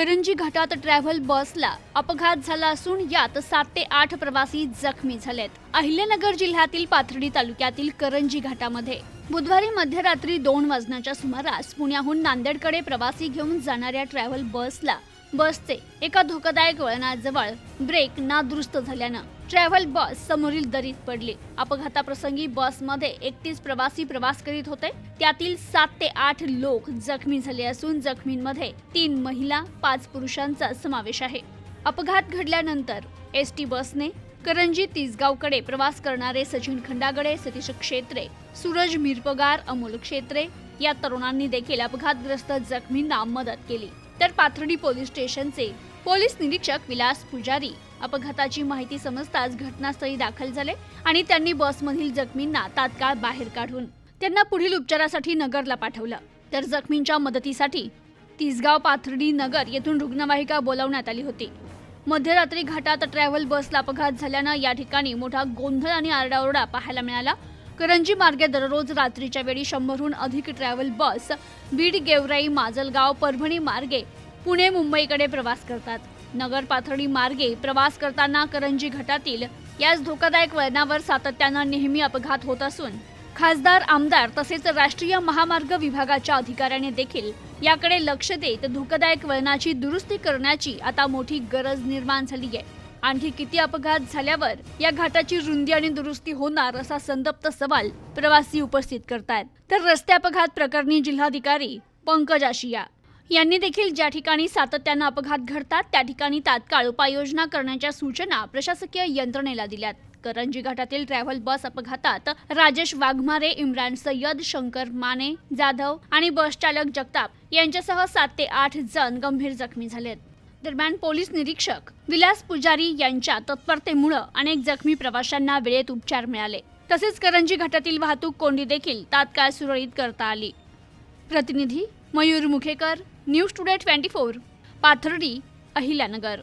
करंजी घाटात ट्रॅव्हल बसला अपघात झाला असून यात सात ते आठ प्रवासी जखमी झालेत. अहिल्यानगर जिल्ह्यातील पाथर्डी तालुक्यातील करंजी घाटामध्ये बुधवारी मध्यरात्री दोन वाजण्याच्या सुमारास पुण्याहून नांदेडकडे प्रवासी घेऊन जाणाऱ्या ट्रॅव्हल बसला बसचे एका धोकादायक वळणाजवळ ब्रेक नादुरुस्त झाल्यानं ट्रॅव्हल बस समोरील दरीत पडली. अपघाताप्रसंगी बसमध्ये एकतीस प्रवासी प्रवास करीत होते. त्यातील सात ते आठ लोक जखमी झाले असून जखमींमध्ये तीन महिला पाच पुरुषांचा समावेश आहे. अपघात घडल्यानंतर एस टी बसने करंजी तिसगावकडे प्रवास करणारे सचिन खंडागडे सतीश क्षेत्रे सूरज मिरपगार अमोल क्षेत्रे या तरुणांनी देखील अपघातग्रस्त जखमींना मदत केली. पाथर्डी पोलीस स्टेशनचे पोलीस निरीक्षक विलास पुजारी. अपघाताची माहिती समजताच घटनास्थळी दाखल झाले आणि त्यांनी बसमधील जखमींना तात्काळ बाहेर काढून त्यांना पुढील उपचारासाठी नगरला पाठवलं. तर जखमींच्या मदतीसाठी तिसगाव पाथर्डी नगर येथून रुग्णवाहिका बोलावण्यात आली होती. मध्यरात्री घाटात ट्रॅव्हल बसला अपघात झाल्यानं या ठिकाणी मोठा गोंधळ आणि आरडाओरडा पाहायला मिळाला. करंजी मार्गे दररोज रात्रीच्या वेळी शंभरहून अधिक ट्रॅव्हल बस बीड गेवराई माजलगाव परभणी मार्गे पुणे मुंबईकडे प्रवास करतात. नगर पाथर्डी मार्गे प्रवास करताना करंजी घाटातील याच धोकादायक वळणावर सातत्यानं नेहमी अपघात होत असून खासदार आमदार तसेच राष्ट्रीय महामार्ग विभागाच्या अधिकाऱ्याने देखील याकडे लक्ष देत धोकादायक वळणाची दुरुस्ती करण्याची आता मोठी गरज निर्माण झाली आहे. आणखी किती अपघात झाल्यावर या घाटाची रुंदी आणि दुरुस्ती होणार असा संतप्त सवाल प्रवासी उपस्थित करतायत. तर रस्ते अपघात प्रकरणी जिल्हाधिकारी पंकज आशिया. यांनी देखील ज्या ठिकाणी सातत्यानं अपघात घडतात त्या ठिकाणी तात्काळ उपाययोजना करण्याच्या सूचना प्रशासकीय यंत्रणेला दिल्यात. करंजी घाटातील ट्रॅव्हल बस अपघातात राजेश वाघमारे इम्रान सय्यद शंकर माने जाधव आणि बस चालक जगताप यांच्यासह सात ते आठ जण गंभीर जखमी झालेत. दरम्यान पोलीस निरीक्षक विलास पुजारी यांच्या तत्परतेमुळे अनेक जखमी प्रवाशांना वेळेत उपचार मिळाले. तसेच करंजी घाटातील वाहतूक कोंडी देखील तात्काळ सुरळीत करता आली. प्रतिनिधी Mayur Mukhekar news today twenty four Pathardi Ahilyanagar.